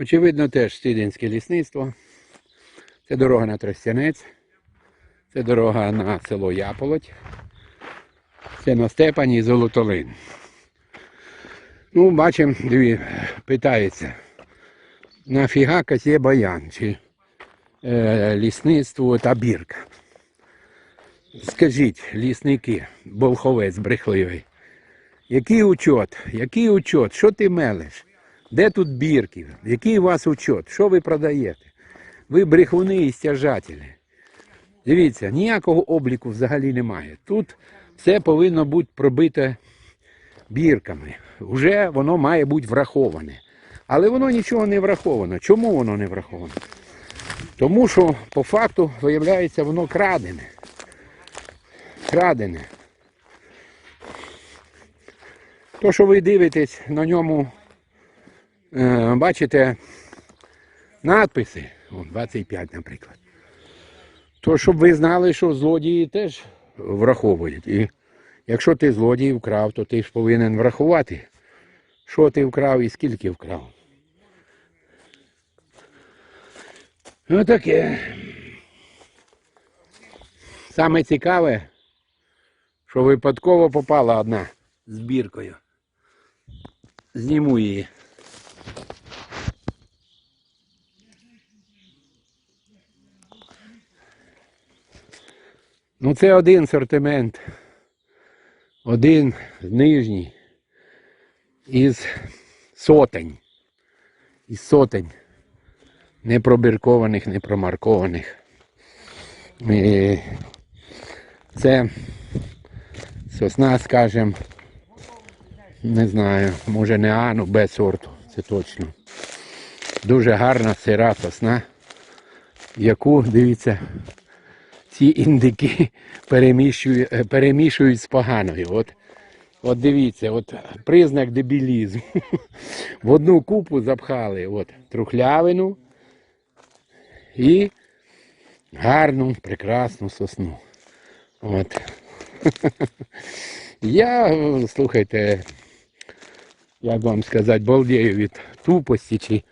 Очевидно, теж Стідинське лісництво. Це дорога на Тростянець. Це дорога на село Яполоть. Це на Степані і Золотолин. Ну, бачимо, диві, питається. Нафіга Касє Баян чи е, лісництво та бірка? Скажіть, лісники, болховець брехливий, який учет? Який учет? Що ти мелеш? Де тут бірки? Який у вас учет? Що ви продаєте? Ви брехуни і стяжателі. Дивіться, ніякого обліку взагалі немає. Тут все повинно бути пробите бірками. Вже воно має бути враховане. Але воно нічого не враховано. Чому воно не враховано? Тому що по факту виявляється воно крадене. Крадене. То, що ви дивитесь на ньому, бачите надписи, Вон, 25, наприклад. То щоб ви знали, що злодії теж враховують. І якщо ти злодій вкрав, то ти ж повинен врахувати, що ти вкрав і скільки вкрав. Отаке. Саме цікаве, що випадково попала одна з біркою. Зніму її. Ну це один сортимент. Один нижній із сотень. Із сотень. Не пробіркованих, не промаркованих. І це сосна, скажем, не знаю, може не А, ну Б сорту, це точно. Дуже гарна сира сосна, яку, дивіться, ці індики перемішують, е, перемішують з поганою. От, от дивіться, от признак дебілізму. В одну купу запхали от, трухлявину і гарну, прекрасну сосну. От. Я, слухайте, як вам сказати, балдею від тупості чи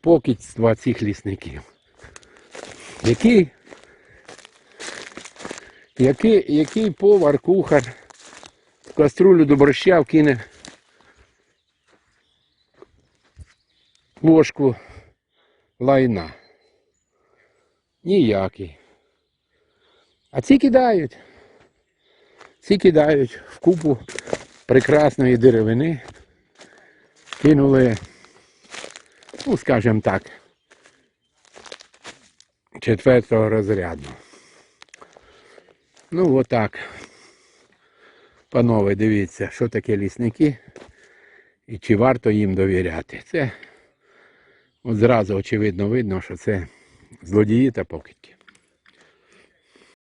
покидства цих лісників. Який який, який повар, кухар в каструлю до борща вкине ложку лайна? Ніякий. А ці кидають. Ці кидають в купу прекрасної деревини. Кинули, ну, скажімо так, четвертого розряду. Ну отак. Панове, дивіться, що таке лісники і чи варто їм довіряти. Це от зразу очевидно видно, що це злодії та покидьки.